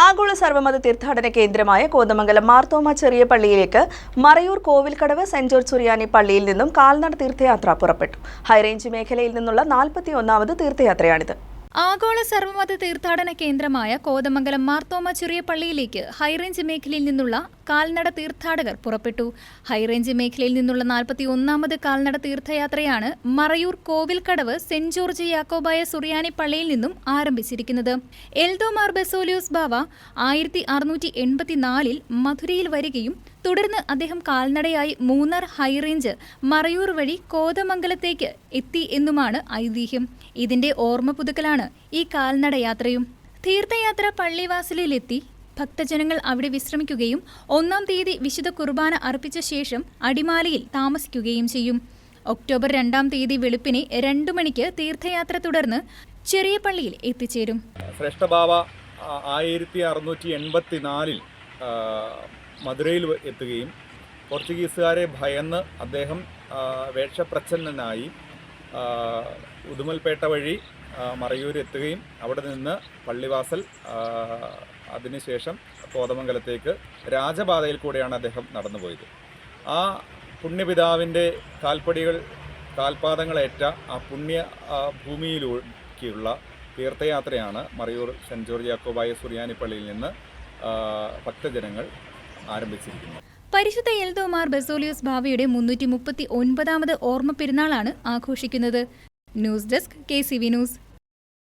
ആഗോള സർവമത തീർത്ഥാടന കേന്ദ്രമായ കോതമംഗലം മാർത്തോമ ചെറിയ പള്ളിയിലേക്ക് മറയൂർ കോവിൽക്കടവ് സെന്റ് ജോർജ് സുറിയാനി പള്ളിയിൽ നിന്നും കാൽനട തീർത്ഥയാത്ര പുറപ്പെട്ടു. ഹൈറേഞ്ച് മേഖലയിൽ നിന്നുള്ള നാൽപ്പത്തി ഒന്നാമത് തീർത്ഥയാത്രയാണിത്. ആഗോള സർവമത തീർത്ഥാടന കേന്ദ്രമായ കോതമംഗലം മാർത്തോമ ചെറിയ പള്ളിയിലേക്ക് ഹൈറേഞ്ച് മേഖലയിൽ നിന്നുള്ള കാൽനട തീർത്ഥാടകർ പുറപ്പെട്ടു. ഹൈറേഞ്ച് മേഖലയിൽ നിന്നുള്ള നാൽപ്പത്തി ഒന്നാമത് കാൽനട തീർത്ഥയാത്രയാണ് മറയൂർ കോവിൽക്കടവ് സെന്റ് ജോർജ് യാക്കോബായ സുറിയാനി പള്ളിയിൽ നിന്നും ആരംഭിച്ചിരിക്കുന്നത്. എൽദോമാർ ബെസോലിയോസ് ബാവ ആയിരത്തി അറുന്നൂറ്റി എൺപത്തിനാലിൽ മധുരയിൽ വരികയും തുടർന്ന് അദ്ദേഹം കാൽനടയായി മൂന്നാർ ഹൈറേഞ്ച് മറയൂർ വഴി കോതമംഗലത്തേക്ക് എത്തി എന്നുമാണ് ഐതിഹ്യം. ഇതിന്റെ ഓർമ്മ പുതുക്കലാണ് ഈ കാൽനടയാത്രയും തീർത്ഥയാത്ര പള്ളിവാസലിലെത്തി ഭക്തജനങ്ങൾ അവിടെ വിശ്രമിക്കുകയും ഒന്നാം തീയതി വിശുദ്ധ കുർബാന അർപ്പിച്ച ശേഷം അടിമാലിയിൽ താമസിക്കുകയും ചെയ്യും. ഒക്ടോബർ രണ്ടാം തീയതി വെളുപ്പിനെ രണ്ടു മണിക്ക് തീർത്ഥയാത്ര തുടർന്ന് ചെറിയ പള്ളിയിൽ എത്തിച്ചേരും. ശ്രേഷ്ഠബാവ ആ, ആയിരത്തി അറുന്നൂറ്റി എൺപത്തി നാലിൽ മധുരയിൽ എത്തുകയും പോർച്ചുഗീസുകാരെ ഭയന്ന് അദ്ദേഹം വേഷപ്രച്ഛന്നനായി ആ, ഉടുമൽപേട്ട വഴി മറയൂർ എത്തുകയും അവിടെ നിന്ന് പള്ളിവാസൽ അതിനുശേഷം കോതമംഗലത്തേക്ക് രാജപാതയിൽ കൂടെയാണ് അദ്ദേഹം നടന്നുപോയത് ആ പുണ്യപിതാവിന്റെ കാൽപ്പടികൾ കാൽപാദങ്ങളേറ്റ ആ പുണ്യ ഭൂമിയിലേക്കുള്ള തീർത്ഥയാത്രയാണ് മറയൂർ സെന്റ് ജോർജ് യാക്കോബായ സുറിയാനിപ്പള്ളിയിൽ നിന്ന് ഭക്തജനങ്ങൾ ആരംഭിച്ചിരിക്കുന്നത്. പരിശുദ്ധ എൽദോമാർ ബസോലിയോസ് ഭാവിയുടെ മുന്നൂറ്റി മുപ്പത്തി ഒൻപതാമത് ഓർമ്മ പെരുന്നാളാണ് ആഘോഷിക്കുന്നത്. News desk K C V news.